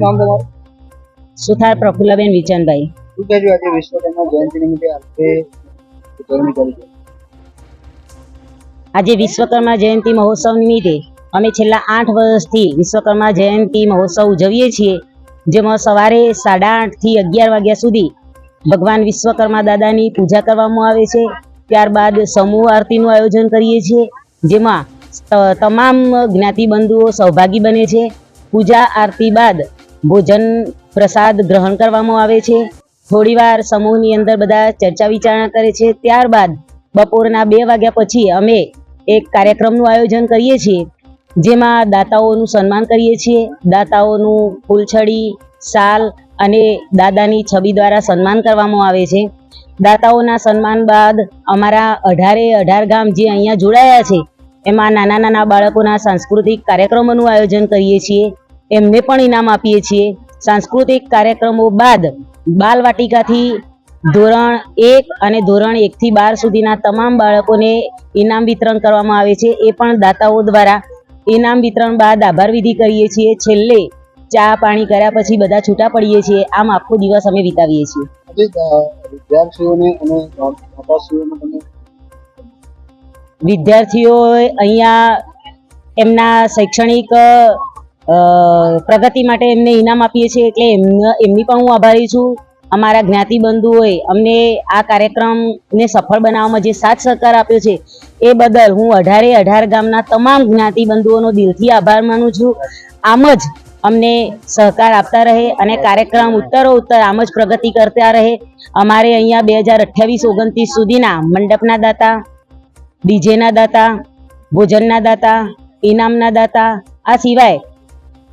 નામ તમારું સુથાર પ્રફુલ્લબેન વિચનભાઈ. શું કહેજો આજે વિશ્વકર્મા જયંતિ નિમિત્તે આપણે ઉજવણી કરી છે. આજે વિશ્વકર્મા જયંતિ મહોત્સવ નિમિત્તે અમે છેલ્લા આઠ વર્ષથી વિશ્વકર્મા જયંતિ મહોત્સવ ઉજવીએ છીએ જેમાં સવારે સાડા આઠથી અગિયાર વાગ્યા સુધી ભગવાન વિશ્વકર્મા દાદાની પૂજા કરવામાં આવે છે. ત્યારબાદ સમૂહ આરતીનું આયોજન કરીએ છીએ જેમાં તમામ જ્ઞાતિબંધુઓ સહભાગી બને છે. પૂજા આરતી બાદ ભોજન પ્રસાદ ગ્રહણ કરવામાં આવે છે. થોડીવાર સમૂહની અંદર બધા ચર્ચા વિચારણા કરે છે. ત્યારબાદ બપોરના બે વાગ્યા પછી અમે એક કાર્યક્રમનું આયોજન કરીએ છીએ, જેમાં દાતાઓનું સન્માન કરીએ છીએ. દાતાઓનું ફૂલછડી શાલ અને દાદાની છબી દ્વારા સન્માન કરવામાં આવે છે. દાતાઓના સન્માન બાદ અમારા અઢારે અઢાર ગામ જે અહીંયા જોડાયા છે, એમાં નાના નાના બાળકોના સાંસ્કૃતિક કાર્યક્રમોનું આયોજન કરીએ છીએ. એમને પણ ઇનામ આપીએ છીએ. સાંસ્કૃતિક કાર્યક્રમો બાદ બાલવાટિકાથી ધોરણ એક અને ધોરણ એકથી બાર સુધીના તમામ બાળકોને ઇનામ વિતરણ કરવામાં આવે છે. એ પણ દાતાઓ દ્વારા ઇનામ વિતરણ બાદ આભાર વિધિ કરીએ છીએ. છેલ્લે ચા પાણી કર્યા પછી બધા છૂટા પડીએ છીએ. આમ આખો દિવસ અમે વિતાવીએ છીએ. વિદ્યાર્થીઓને અને વિદ્યાર્થીઓ અહીંયા એમના શૈક્ષણિક પ્રગતિ માટે એમને ઇનામ આપીએ છીએ એટલે એમના પણ હું આભારી છું. અમારા જ્ઞાતિ બંધુઓએ અમને આ કાર્યક્રમને સફળ બનાવવામાં જે સાથ સહકાર આપ્યો છે, એ બદલ હું અઢારે અઢાર ગામના તમામ જ્ઞાતિ બંધુઓનો દિલથી આભાર માનું છું. આમ જ અમને સહકાર આપતા રહે અને કાર્યક્રમ ઉત્તરો ઉત્તર આમ જ પ્રગતિ કરતા રહે. અમારે અહીંયા બે હજાર અઠ્યાવીસ ઓગણત્રીસ સુધીના મંડપના દાતા, ડીજેના દાતા, ભોજનના દાતા, ઇનામના દાતા, આ સિવાય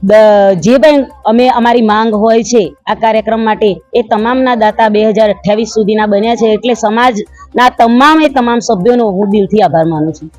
જે પણ અમે અમારી માંગ હોય છે આ કાર્યક્રમ માટે, એ તમામના દાતા બે હજાર અઠ્યાવીસ સુધીના બન્યા છે. એટલે સમાજના તમામે તમામ સભ્યોનો હું દિલથી આભાર માનું છું.